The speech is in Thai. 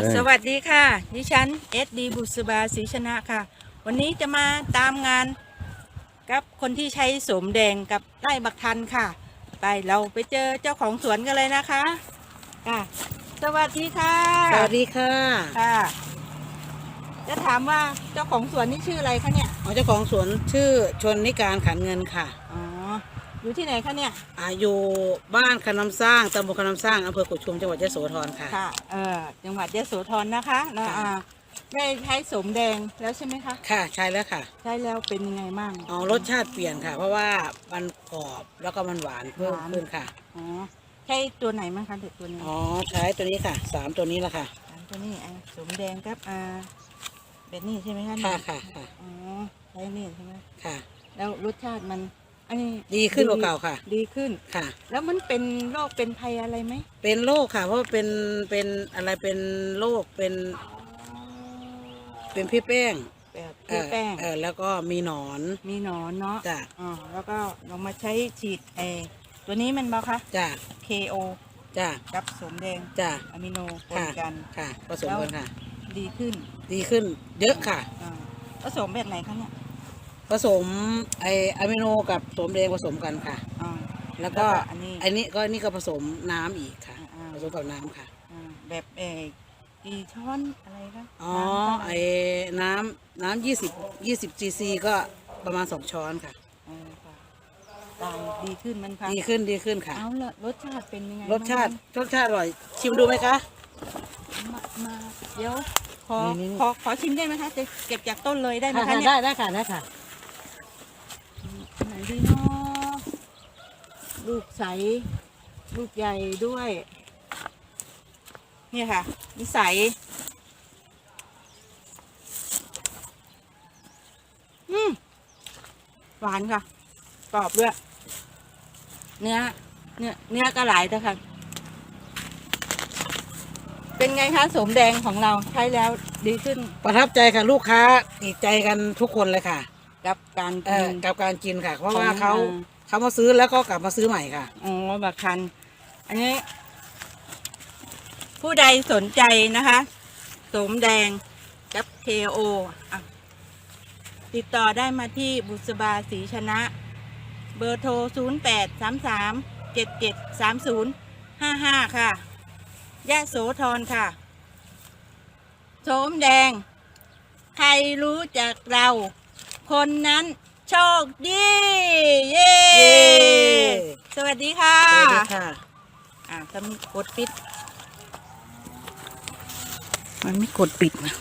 เลยสวัสดีค่ะ ดิฉันเอสดีบุษบาศรีชนะค่ะ วันนี้จะมาตามงาน กับคนที่ใช้สมแดงกับไร่บักทันค่ะ ไปเราไปเจอเจ้าของสวนกันเลยนะคะค่ะสวัสดีค่ะสวัสดีค่ะค่ะ จะถามว่าเจ้าของสวนนี่ชื่ออะไรคะเนี่ยอ๋อเจ้าของสวนชื่อชนนิการขันเงินค่ะอ๋อ อยู่ที่ไหนคะเนี่ย อาอยู่บ้านขนำสร้างตำบลขนำสร้างอำเภอกุดชุมจังหวัดยโสธรค่ะ ค่ะเออจังหวัดยโสธรนะคะแล้วค่ะอ่าได้ใช้สมแดงแล้วใช่ไหมคะ ค่ะใช่แล้วค่ะใช้แล้วเป็นยังไงบ้าง อ๋อรสชาติเปลี่ยนค่ะ เพราะว่ามันกรอบแล้วก็มันหวานเพิ่มหวาน ขึ้นค่ะอ๋อใช่ตัวไหนมั้งคะเด็กตัวนี้อ๋อใช้ตัวนี้ค่ะสามตัวนี้แหละค่ะอันตัวนี้อะสมแดงครับอ่าเบ็ดนี่ใช่ไหมคะค่ะค่ะค่ะอ๋อใช้นี่ใช่ไหมค่ะ แล้วรสชาติมัน อันนี้ดีขึ้นกว่าเก่าค่ะ ดีขึ้น ค่ะ แล้วมันเป็นโรคเป็นภัยอะไรไหมเป็นโรคค่ะ เพราะว่าเป็นเป็นอะไรเป็นโรคเป็น เป็นพี่แป้งแบบเอที่อแป้งเออแล้วก็มีหนอนมีหนอนเนาะจ้ะอ๋อแล้วก็ลองมาใช้ฉีดเออตัวนี้มันบอกคะ จ้ะ KO จ้ะกับสมแดงจ้ะอะมิโนปนค่ะกัน ค่ะผสมกันค่ะ ดีขึ้นดีขึ้นเยอะค่ะ อ่าผสมแบบไหนคะเนี่ย ผสมไออะมิโนกับโสมแดงผสมกันค่ะ อ่า แล้วก็อันนี้ อันนี้ก็นี่ก็ผสมน้ำอีกค่ะอ่าผสมกับน้ำค่ะ อ่าแบบเออกี่ช้อนอะไรคะอ๋อน้ำเท่าหไอร่น้ำน้ำยี่สิบยี่สิบซีซีก็ประมาณสองช้อนค่ะเออค่ะตายดีขึ้นมันคะดีขึ้นดีขึ้นค่ะ เอาละรสชาติเป็นยังไงรสชาติบ้งรสชาติอร่อย ชิมดูไหมคะมามาเดี๋ยวขอนี่ๆขอขอชิมได้ไหมคะจะเก็บจากต้นเลยได้ไหมคะเนี่ยได้ได้ค่ะได้ค่ะ ดีเนาะลูกใส ลูกใหญ่ด้วย เนี่ยค่ะ นิสัยอืมหวานค่ะกรอบด้วย เนื้อ เนื้อ เนื้อก็หลายแต่ค่ะ เป็นไงคะสมแดงของเราใช้แล้วดีขึ้น ประทับใจค่ะลูกค้าติดใจกันทุกคนเลยค่ะ กับการเอกิอน กับการกินค่ะ เพราะว่าของเขาอ่าเขามาซื้อแล้วก็กลับมาซื้อใหม่ค่ะ อ๋อบักคัน อันนี้ ผู้ใดสนใจนะคะสมแดงกับ KO อะติดต่อได้มาที่บุษบาศรีชนะ เบอร์โทร 0 8 3 3 7 7 3 0 5 5 ค่ะยะโสธรค่ะสมแดง ใครรู้จักเรา คนนั้นโชคดี เย้ เย้สวัสดีค่ะ สวัสดีค่ะ อ่าถ้ามีกดปิด มันไม่กดปิดนะ